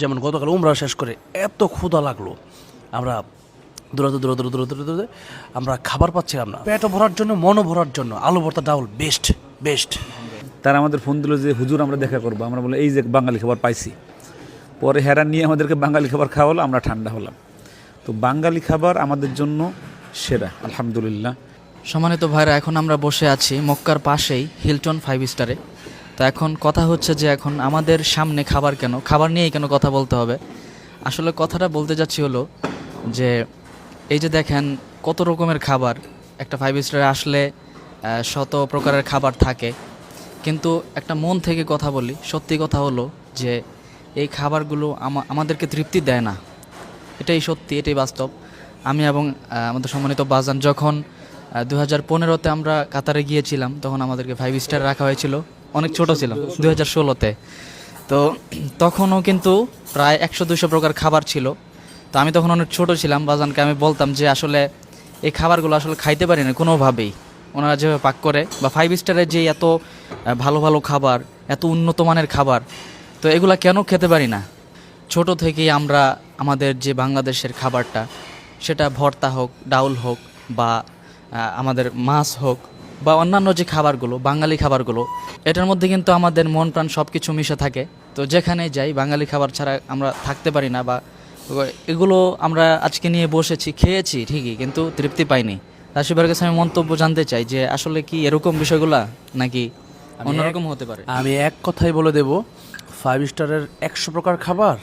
যেমন গতকাল উমরা শেষ করে এত ক্ষুধা লাগল। আমরা দূরাতে দূরাতে দূরাতে দূরাতে আমরা খাবার পাচ্ছিলাম না। পেটও ভরার জন্য মনও ভরার জন্য। আলু ভর্তা ডাউল বেস্ট বেস্ট তারা আমাদের ফোন দিল যে হুজুর আমরা দেখা করব। আমরা বলে এই যে বাঙালি খাবার পাইছি। পরে হেরান নিয়ে আমাদেরকে বাঙালি খাবার খাওয়ালো আমরা ঠান্ডা হলাম। তো বাঙালি খাবার আমাদের জন্য সেরা আলহামদুলিল্লাহ। সম্মানিত ভাইরা এখন আমরা বসে আছি মক্কার পাশেই হিলটন ফাইভ স্টারে তো এখন কথা হচ্ছে যে এখন আমাদের সামনে খাবার কেন? খাবার নিয়েই কেন কথা বলতে হবে? আসলে কথাটা বলতে যাচ্ছি হলো যে, এই যে দেখেন কত রকমের খাবার একটা ফাইভ স্টারে আসলে শত প্রকারের খাবার থাকে। কিন্তু একটা মন থেকে কথা বলি, সত্যি কথা হলো যে এই খাবারগুলো আমাদেরকে তৃপ্তি দেয় না। এটাই সত্যি, এটাই বাস্তব। আমি এবং আমাদের সম্মানিত বাজান যখন দু হাজার পনেরোতে আমরা কাতারে গিয়েছিলাম, তখন আমাদেরকে ফাইভ স্টার রাখা হয়েছিল। অনেক ছোট ছিলাম দু হাজার ষোলোতে। তো তখনও কিন্তু প্রায় একশো দুশো প্রকার খাবার ছিল। তো আমি তখন অনেক ছোট ছিলাম, বাজানকে আমি বলতাম যে আসলে এই খাবারগুলো আসলে খাইতে পারি না, কোনোভাবেই। ওনারা যেভাবে পাক করে, বা ফাইভ স্টারের যে এত ভালো ভালো খাবার, এত উন্নত মানের খাবার, তো এগুলা কেন খেতে পারি না? ছোট থেকেই আমরা আমাদের যে বাংলাদেশের খাবারটা, সেটা ভর্তা হোক, ডাউল হোক, বা আমাদের মাছ হোক বা অন্যান্য যে খাবারগুলো বাঙালি খাবারগুলো এটার মধ্যে কিন্তু আমাদের মন প্রাণ সব কিছু মিশে থাকে। তো যেখানে যাই বাঙালি খাবার ছাড়া আমরা থাকতে পারি না বা এগুলো আমরা আজকে নিয়ে বসেছি খেয়েছি ঠিকই কিন্তু তৃপ্তি পাইনি। রাশিবার কাছে আমি মন্তব্য জানতে চাই যে আসলে কি এরকম বিষয়গুলা নাকি অন্যরকম হতে পারে? আমি এক কথাই বলে দেব ফাইভ স্টারের একশো প্রকার খাবার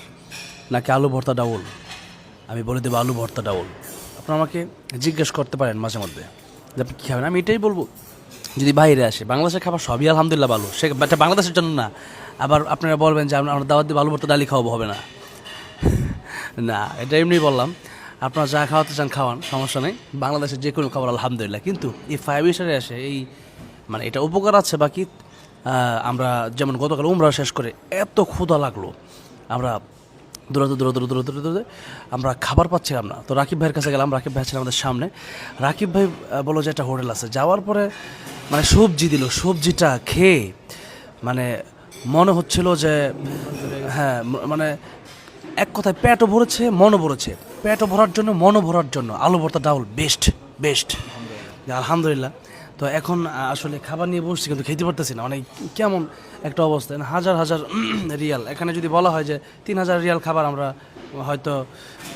নাকি আলু ভর্তা ডাউল? আমি বলে দেবো আলু ভর্তা ডাউল। আপনারা আমাকে জিজ্ঞেস করতে পারেন মাঝে মধ্যে। যে কী খাবেন? আমি এটাই বলব। যদি বাইরে আসে, বাংলাদেশের খাবার সবই আলহামদুলিল্লাহ ভালো। সে এটা বাংলাদেশের জন্য না। আবার আপনারা বলবেন যে আমরা দাওয়াত দিয়ে আলু ভর্তা ডালি খাওয়াবো, হবে না। না, এটা এমনি বললাম। আপনারা যা খাওয়াতে চান খাওয়ান, সমস্যা নেই। বাংলাদেশের যে কোনো খাবার আলহামদুলিল্লাহ। কিন্তু এই ফাইভ স্টারে আসে, এই মানে এটা উপকার আছে বাকি আমরা যেমন গতকাল উমরা শেষ করে, এত ক্ষুধা লাগল। আমরা দূরাতে দূরাতে দূরাতে দূরাতে আমরা খাবার পাচ্ছিলাম না। তো রাকিব ভাইয়ের কাছে গেলাম, রাকিব ভাই ছিলেন আমাদের সামনে। রাকিব ভাই বলল যে একটা হোটেল আছে। যাওয়ার পরে মানে সবজি দিল, সবজিটা খেয়ে মানে মনে হচ্ছিল যে হ্যাঁ মানে এক কথায় পেটও ভরেছে, মনও ভরেছে। পেটও ভরার জন্য, মনও ভরার জন্য। আলু ভর্তা ডাউল বেস্ট বেস্ট আলহামদুলিল্লাহ। তো এখন আসলে খাবার নিয়ে বসছি কিন্তু খেতে পারতেছি না। মানে কেমন একটা অবস্থা। হাজার হাজার রিয়াল। এখানে যদি বলা হয় যে তিন হাজার রিয়াল খাবার আমরা হয়তো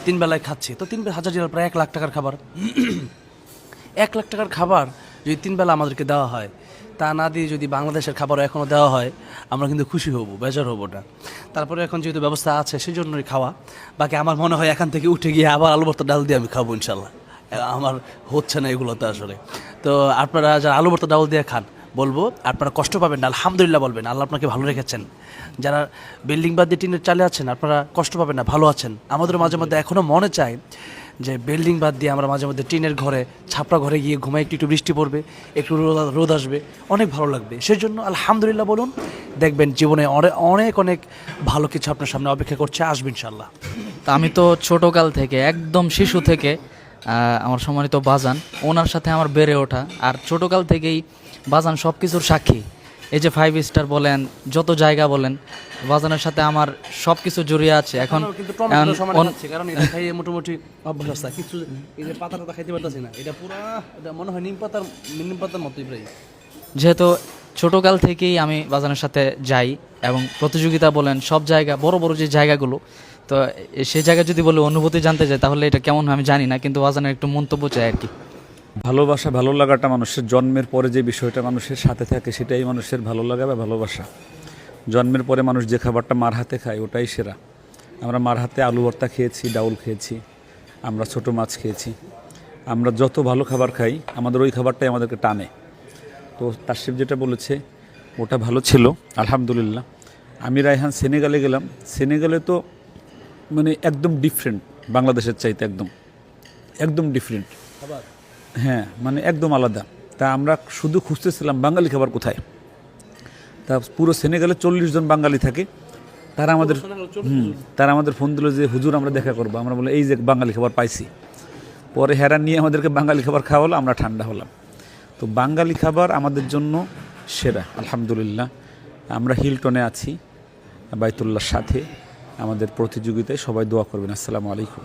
তিন বেলায় খাচ্ছি, তো তিন হাজার রিয়াল প্রায় এক লাখ টাকার খাবার। এক লাখ টাকার খাবার যদি তিন বেলা আমাদেরকে দেওয়া হয়, তা না দিয়ে যদি বাংলাদেশের খাবারও এখনও দেওয়া হয়, আমরা কিন্তু খুশি হব, বেজার হব না তারপরে এখন যেহেতু ব্যবস্থা আছে সেই জন্যই খাওয়া। বাকি আমার মনে হয় এখান থেকে উঠে গিয়ে আবার আলু ভর্তা ডাল দিয়ে আমি খাব, ইনশাল্লাহ। আমার হচ্ছে না এগুলোতে আসলে। তো আপনারা যারা আলু ভর্তা ডাল দিয়ে খান, বলব, আপনারা কষ্ট পাবেন না। আলহামদুলিল্লাহ বলবেন, আল্লাহ আপনাকে ভালো রেখেছেন। যারা বিল্ডিং বাদ দিয়ে টিনের চালে আছেন, আপনারা কষ্ট পাবেন না, ভালো আছেন। আমাদের মাঝে মধ্যে এখনও মনে চায় যে বিল্ডিং বাদ দিয়ে আমরা মাঝে মধ্যে টিনের ঘরে, ছাপড়া ঘরে গিয়ে ঘুমাই, একটু একটু বৃষ্টি পড়বে, একটু রোদ আসবে, অনেক ভালো লাগবে। সেই জন্য আলহামদুলিল্লাহ বলুন, দেখবেন জীবনে অনেক অনেক ভালো কিছু আপনার সামনে অপেক্ষা করছে, আসবে ইনশাল্লাহ তা আমি তো ছোটকাল থেকে, একদম শিশু থেকে আমার সম্মানিত বাজান ওনার সাথে আমার বেড়ে ওঠা আর ছোটকাল থেকেই বাজান সব কিছুর সাক্ষী। এই যে ফাইভ স্টার বলেন যত জায়গা বলেন বাজানের সাথে আমার সব কিছু জড়িয়ে আছে। এখন কারণ এটা খাইয়ে মোটামুটি অভ্যাস আছে কিছু এই যে পাতা খাইতে পারতেছি না। এটা পুরা এটা মনে হয় নিম পাতার নিম পাতার মতোই প্রায়। যেহেতু ছোটকাল থেকেই আমি বাজানের সাথে যাই এবং প্রতিযোগিতা বলেন সব জায়গা বড় বড় যে জায়গাগুলো তো সেই জায়গায় যদি বলে অনুভূতি জানতে চাই তাহলে এটা কেমন আমি জানি না, কিন্তু বাজানের একটু মন্তব্য চাই আর কি। ভালোবাসা ভালো লাগাটা মানুষের জন্মের পরে যে বিষয়টা মানুষের সাথে থাকে, সেটাই মানুষের ভালো লাগা বা ভালোবাসা। জন্মের পরে মানুষ যে খাবারটা মার হাতে খায়, ওটাই সেরা। আমরা মার হাতে আলু ভর্তা খেয়েছি, ডাউল খেয়েছি, আমরা ছোট মাছ খেয়েছি। আমরা যত ভালো খাবার খাই, আমাদের ওই খাবারটাই আমাদেরকে টানে। তো তাশিফ যেটা বলেছে, ওটা ভালো ছিল, আলহামদুলিল্লাহ। আমি রায়হান সেনেগালে গেলাম। সেনেগালে তো মানে একদম ডিফারেন্ট বাংলাদেশের চাইতে একদম একদম ডিফারেন্ট হ্যাঁ মানে একদম আলাদা। তা আমরা শুধু খুঁজতেছিলাম বাঙালি খাবার কোথায়। তা পুরো সেনেগালে চল্লিশ জন বাঙালি থাকে। তারা আমাদের হুম তারা আমাদের ফোন দিল যে হুজুর আমরা দেখা করব। আমরা বলে এই যে বাঙালি খাবার পাইছি। পরে হেরান নিয়ে আমাদেরকে বাঙালি খাবার খাওয়ালো আমরা ঠান্ডা হলাম। তো বাঙালি খাবার আমাদের জন্য সেরা আলহামদুলিল্লাহ। আমরা হিলটনে আছি বাইতুল্লাহর সাথে। আমাদের প্রতিযোগিতায় সবাই দোয়া করবেন। আসসালামু আলাইকুম।